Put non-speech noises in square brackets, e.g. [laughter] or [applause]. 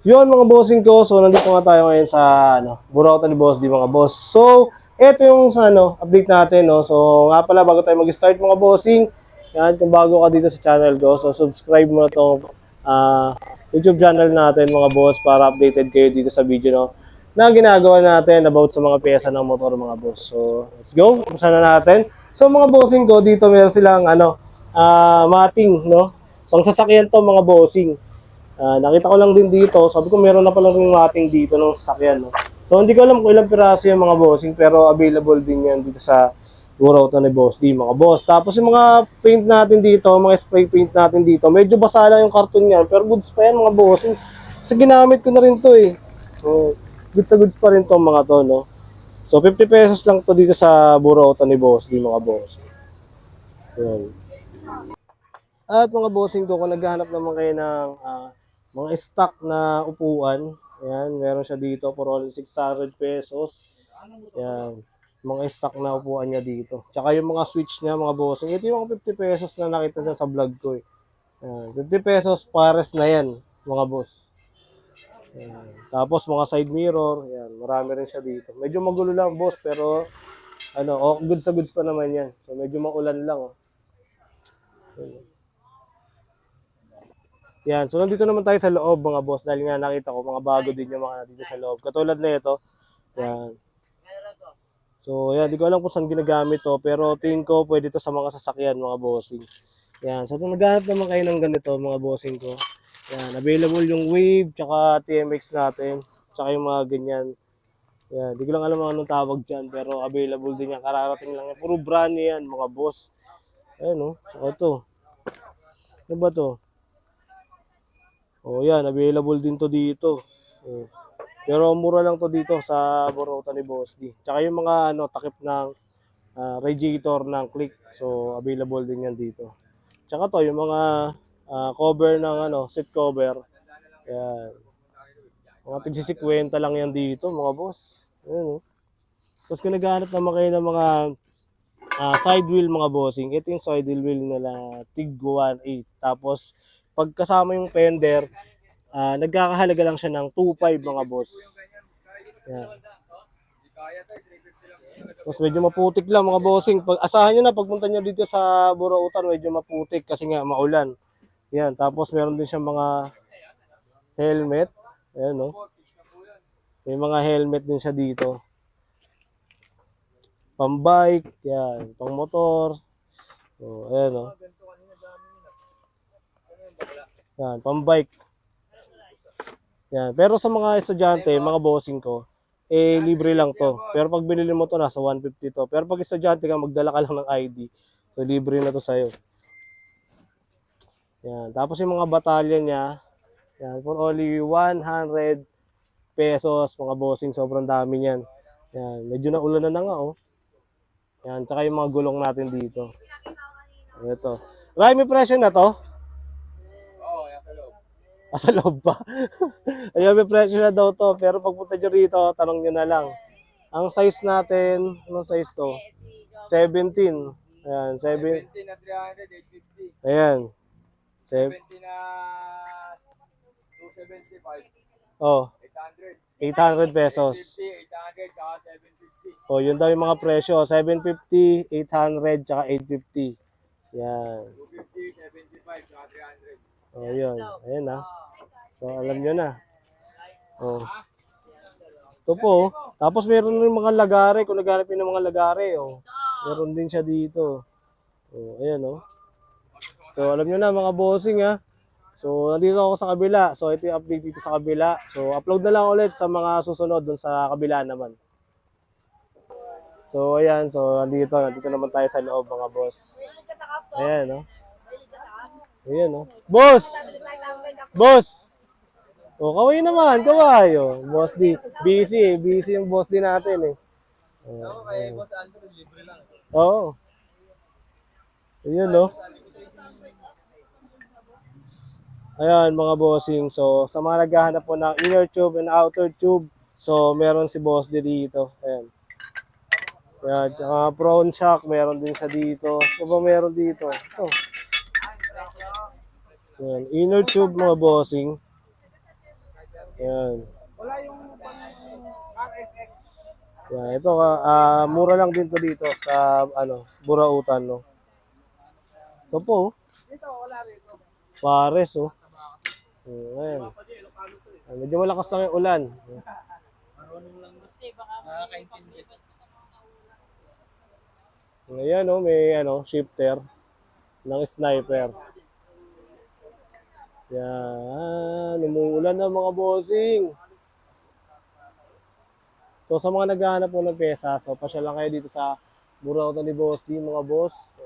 Yun mga bossing ko, so nandito nga tayo ngayon sa ano, Burauta ni Boss di mga boss. So, eto yung sa ano, update natin no. So, nga pala bago tayo mag-start mga bossing, yan kung bago ka dito sa channel ko, so subscribe mo na tong ah, YouTube channel natin mga boss para updated kayo dito sa video no na ginagawa natin about sa mga pyesa ng motor mga boss. So, let's go. Umpisa na natin. So, mga bossing ko dito meron silang ano, ah, mating no. Pang sasakyan to mga bossing. Ah, nakita ko lang din dito, sabi ko meron na pala rin mating dito ng sasakyan. No? So hindi ko alam kung ilang piraso yung mga bossing pero available din yan dito sa Burauta ni Boss D mga boss. Tapos yung mga paint natin dito, mga spray paint natin dito, medyo basa lang yung karton niyan pero goods pa yan mga bossing. Kasi ginamit ko na rin to eh. So, goods sa goods pa rin to mga to no. So 50 pesos lang to dito sa Burauta ni Boss D mga boss. Yan. At mga bossing ko, kung naghahanap naman kayo ng ah, mga stock na upuan, yan, meron siya dito for only 600 pesos. Yan, mga stock na upuan niya dito. Tsaka yung mga switch niya, mga bossing, ito yung mga 50 pesos na nakita niya sa vlog ko eh. Yan, 50 pesos pares na yan, mga boss. Yan. Tapos mga side mirror, yan, marami rin siya dito. Medyo magulo lang, boss, pero ano, oh, goods sa goods pa naman yan. So medyo maulan lang. Oh. Yan. Yan, so nandito naman tayo sa loob mga boss dahil nga nakita ko mga bago din yung mga dito sa loob. Katulad na ito. Yan. So yan, di ko alam kung saan ginagamit to pero tingin ko pwede to sa mga sasakyan mga bossing. Yan, so kung naghanap naman kayo ng ganito mga bossing ko. Yan, available yung Wave tsaka TMX natin. Tsaka yung mga ganyan. Yan, di ko lang alam anong tawag dyan pero available din yan. Kararating lang yan. Puro brand yan mga boss. Ayan oh, so ito. Ano ba to? Oh, yan, available din to dito. Oh. Pero mura lang to dito sa Borota ni Boss D. Tsaka yung mga ano, takip ng ah, radiator ng click. So, available din yan dito. Tsaka to, yung mga ah, cover ng ano, seat cover. Yan. Mga tigsikwenta lang yan dito, mga boss. Ayan, oh. Tapos kung naghahanap naman kayo ng mga ah, side wheel mga bossing, ito yung side wheel nila Tig 1.8. Tapos pag kasama yung fender, ah, nagkakahalaga lang siya ng 2.5 mga boss. Yan. Tapos medyo maputik lang mga bossing. Pag asahan nyo na pagpunta nyo dito sa Burautan, medyo maputik kasi nga maulan. Yan, tapos meron din siyang mga helmet. Ayan, no? May mga helmet din siya dito. Pang-bike, yan, pang-motor. So, ayan, no? Yan, pang-bike. Yan. Pero sa mga estudyante, mga bossing ko, eh, libre lang to. Pero pag binili mo to, nasa 150 to. Pero pag estudyante ka, magdala ka lang ng ID. So, libre na to sa'yo. Yan. Tapos yung mga batalya niya, yan, for only 100 pesos, mga bossing, sobrang dami niyan. Yan. Medyo naulan na na nga, oh. Yan. Tsaka yung mga gulong natin dito. Ito. Ray, may presyo na to? Ah, [laughs] sa loob pa. Ayun, may presyo na daw to. Pero pagpunta nyo rito, tanong nyo na lang. Ang size natin, anong size to? 17. Ayan, 7. 70 na 300, 850. Ayan. Sev- 70 na 275, oh, 800. 800 pesos. 50, 800, saka 750. Oh, yun daw yung mga presyo. 750, 800, tsaka 850. Yan. 250, 75, saka 300. Oh, yun. Ayan na. So, alam nyo na. Oh. Ito po. oh. Tapos meron rin mga lagare. Kung naghanap ng mga lagare, oh. Meron din siya dito. Oh, ayan, oh. So, alam nyo na mga bossing, ha. So, nandito ako sa kabila. So, ito yung update dito sa kabila. So, upload na lang ulit sa mga susunod dun sa kabila naman. So, ayan. So, nandito. Nandito naman tayo sa loob, mga boss. Ayan, oh. Ayan, oh. Boss! Boss! O, kaway naman, kaway. Oh. Boss D. Busy eh. Busy yung boss din natin eh. Oh, Kaya boss Andrew, libre lang. Oo. Ayan, no? Ayan, mga bossing. So, sa mga naghahanap po ng inner tube and outer tube, so, meron si boss D dito. Ayan. Ayan, tsaka prawn shock, meron din siya dito. Ano ba meron dito? Ito. Ayan, inner tube, mga bossing. Yan. Wala yung RSX. Yan, ito ah, mura lang din to dito sa ano, Burautan, no. Ito po, oh. Dito, wala rito. Pares, oh. Ayan. Ah, medyo malakas lang yung ulan. Nakakaintindi. Ayan, oh, may ano, shifter ng sniper. Yan, umuulan na mga bossing. So sa mga naghahanap po ng pyesa, so pasya lang kayo dito sa Burautan ni Boss D, mga boss. So.